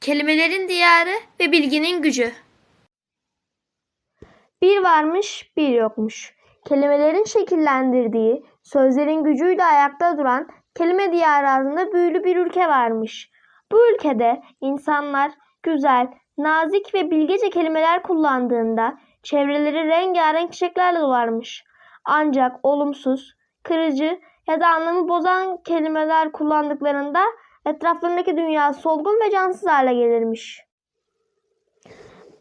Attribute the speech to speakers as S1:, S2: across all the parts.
S1: Kelimelerin diyarı ve bilginin gücü.
S2: Bir varmış, bir yokmuş. Kelimelerin şekillendirdiği, sözlerin gücüyle ayakta duran kelime diyarı adında büyülü bir ülke varmış. Bu ülkede insanlar güzel, nazik ve bilgece kelimeler kullandığında çevreleri rengarenk çiçeklerle dolarmış. Ancak olumsuz, kırıcı ya da anlamı bozan kelimeler kullandıklarında etraflarındaki dünya solgun ve cansız hale gelirmiş.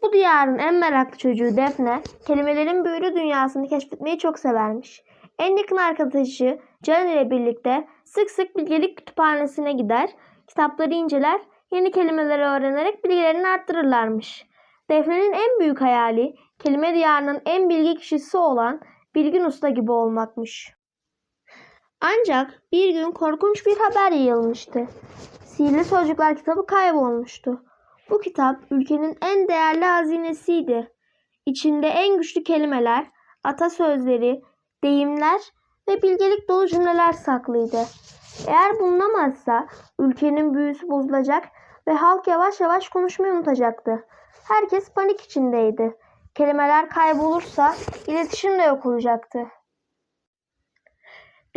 S2: Bu diyarın en meraklı çocuğu Defne, kelimelerin büyülü dünyasını keşfetmeyi çok severmiş. En yakın arkadaşı Can ile birlikte sık sık bilgelik kütüphanesine gider, kitapları inceler, yeni kelimeleri öğrenerek bilgilerini arttırırlarmış. Defne'nin en büyük hayali, kelime diyarının en bilgi kişisi olan Bilgin Usta gibi olmakmış. Ancak bir gün korkunç bir haber yayılmıştı. Sihirli Sözcükler kitabı kaybolmuştu. Bu kitap ülkenin en değerli hazinesiydi. İçinde en güçlü kelimeler, atasözleri, deyimler ve bilgelik dolu cümleler saklıydı. Eğer bulunamazsa ülkenin büyüsü bozulacak ve halk yavaş yavaş konuşmayı unutacaktı. Herkes panik içindeydi. Kelimeler kaybolursa iletişim de yok olacaktı.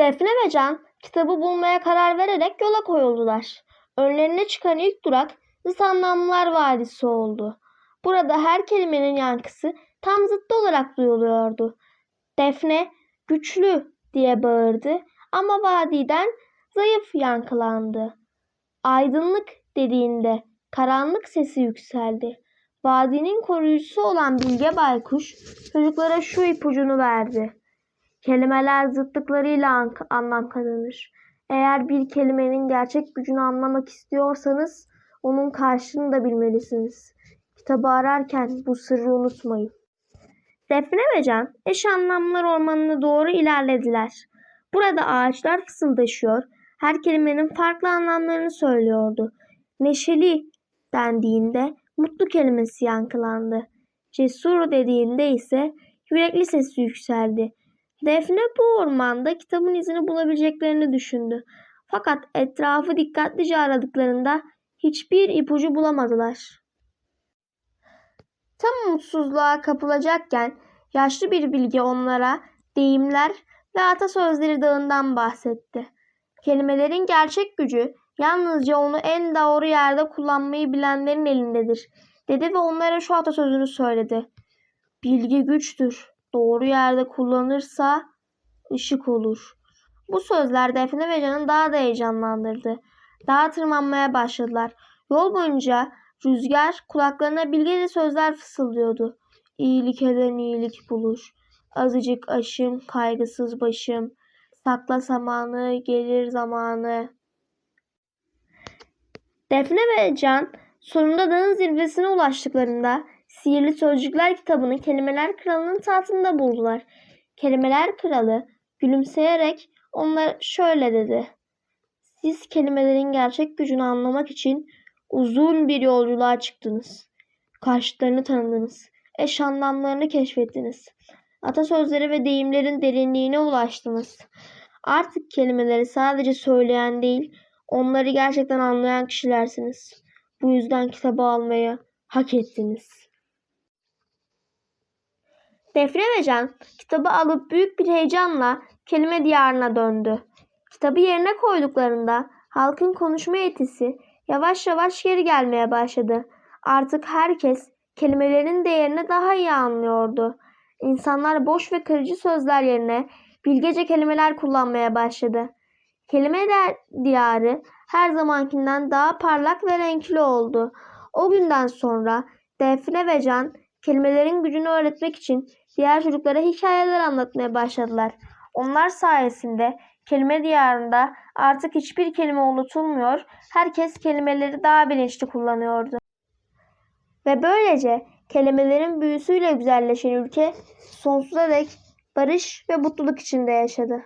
S2: Defne ve Can kitabı bulmaya karar vererek yola koyuldular. Önlerine çıkan ilk durak Zıt Anlamlar Vadisi oldu. Burada her kelimenin yankısı tam zıttı olarak duyuluyordu. Defne güçlü diye bağırdı ama vadiden zayıf yankılandı. Aydınlık dediğinde karanlık sesi yükseldi. Vadinin koruyucusu olan Bilge Baykuş çocuklara şu ipucunu verdi. Kelimeler zıtlıklarıyla an- anlam kazanır. Eğer bir kelimenin gerçek gücünü anlamak istiyorsanız onun karşılığını da bilmelisiniz. Kitabı ararken bu sırrı unutmayın. Defne ve Can eş anlamlar ormanına doğru ilerlediler. Burada ağaçlar fısıldaşıyor, her kelimenin farklı anlamlarını söylüyordu. Neşeli dendiğinde mutlu kelimesi yankılandı. Cesur dediğinde ise yürekli sesi yükseldi. Defne bu ormanda kitabın izini bulabileceklerini düşündü. Fakat etrafı dikkatlice aradıklarında hiçbir ipucu bulamadılar. Tam umutsuzluğa kapılacakken yaşlı bir bilge onlara deyimler ve atasözleri dağından bahsetti. Kelimelerin gerçek gücü yalnızca onu en doğru yerde kullanmayı bilenlerin elindedir, dedi ve onlara şu atasözünü söyledi. Bilgi güçtür. Doğru yerde kullanırsa ışık olur. Bu sözler Defne ve Can'ı daha da heyecanlandırdı. Dağa tırmanmaya başladılar. Yol boyunca rüzgar kulaklarına bilgece sözler fısıldıyordu. İyilik eden iyilik bulur. Azıcık aşım, kaygısız başım. Sakla zamanı, gelir zamanı. Defne ve Can sonunda dağın zirvesine ulaştıklarında Sihirli Sözcükler kitabını Kelimeler Kralı'nın tahtında buldular. Kelimeler Kralı gülümseyerek onlara şöyle dedi. Siz kelimelerin gerçek gücünü anlamak için uzun bir yolculuğa çıktınız. Karşıtlarını tanıdınız. Eş anlamlarını keşfettiniz. Atasözleri ve deyimlerin derinliğine ulaştınız. Artık kelimeleri sadece söyleyen değil, onları gerçekten anlayan kişilersiniz. Bu yüzden kitabı almayı hak ettiniz. Defne ve Can kitabı alıp büyük bir heyecanla kelime diyarına döndü. Kitabı yerine koyduklarında halkın konuşma yetisi yavaş yavaş geri gelmeye başladı. Artık herkes kelimelerin değerini daha iyi anlıyordu. İnsanlar boş ve kırıcı sözler yerine bilgece kelimeler kullanmaya başladı. Kelime diyarı her zamankinden daha parlak ve renkli oldu. O günden sonra Defne ve Can kelimelerin gücünü öğretmek için diğer çocuklara hikayeler anlatmaya başladılar. Onlar sayesinde kelime diyarında artık hiçbir kelime unutulmuyor, herkes kelimeleri daha bilinçli kullanıyordu. Ve böylece kelimelerin büyüsüyle güzelleşen ülke sonsuza dek barış ve mutluluk içinde yaşadı.